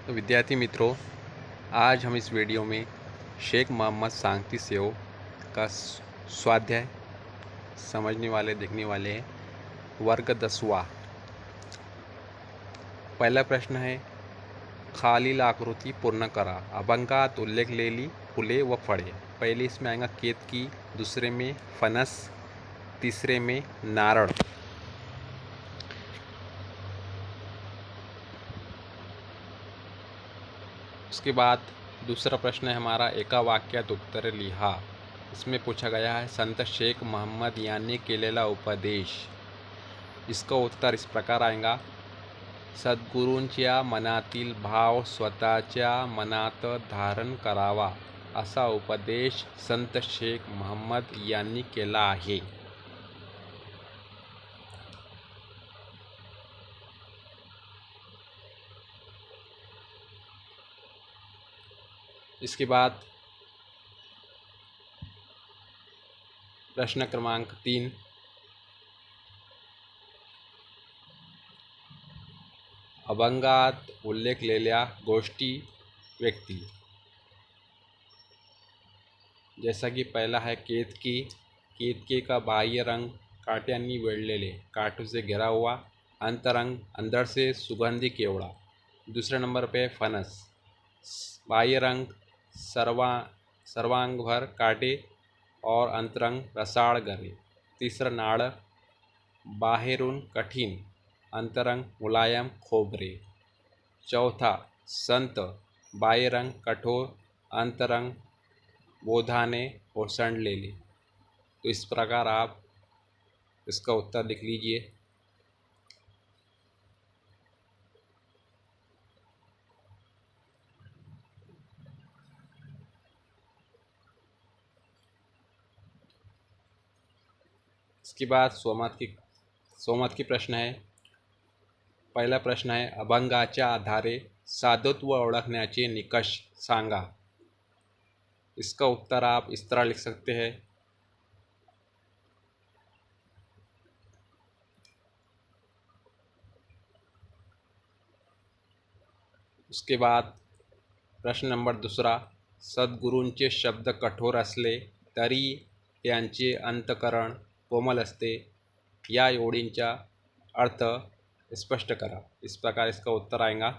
तो विद्यार्थी मित्रों, आज हम इस वीडियो में शेख मोहम्मद सांगती सेव का स्वाध्याय समझने वाले, देखने वाले हैं। वर्ग दसवा। पहला प्रश्न है, खालील आकृति पूर्ण करा। अभंगात उल्लेख ले ली, फुले व फड़े। पहले इसमें आएगा केत की, दूसरे में फनस, तीसरे में नारड़ उसके बाद दूसरा प्रश्न है हमारा, एका वाक्यात उत्तर लिहा। इसमें पूछा गया है, संत शेख मोहम्मद यानी केलेला उपदेश। इसका उत्तर इस प्रकार आएगा। सद्गुरूंच्या मनातील भाव स्वतःच्या मनात धारण करावा, असा उपदेश संत शेख मोहम्मद यांनी केला आहे। इसके बाद प्रश्न क्रमांक तीन। अभंगात उल्लेखलेल्या गोष्टी व्यक्ति। जैसा कि पहला है केतकी केतके का बाह्य रंग काट्यांनी वेढलेले काटू से घिरा हुआ, अंतरंग अंदर से सुगंधी केवड़ा। दूसरे नंबर पे फनस। बाह्य रंग सर्वा सर्वांग भर काटे और अंतरंग रसाळ गरे तीसरा नाड़ बाहेरून कठिन अंतरंग मुलायम खोबरे. चौथा, संत बाह्य कठोर, अंतरंग बोधाने ले ली तो इस प्रकार आप इसका उत्तर लिख लीजिए. इसके बाद सोमत की सोमत की प्रश्न है। पहिला प्रश्न आहे अभंगाच्या आधारे साधुत्व ओळखण्याचे निकष सांगा। इसका उत्तर आप इस तरह लिख सकते हैं। उसके बाद प्रश्न नंबर दूसरा, सद्गुरूंचे शब्द कठोर असले तरी अंतकरण कोमल असते. या ओळींचा अर्थ स्पष्ट करा. इस प्रकार इसका उत्तर आएगा.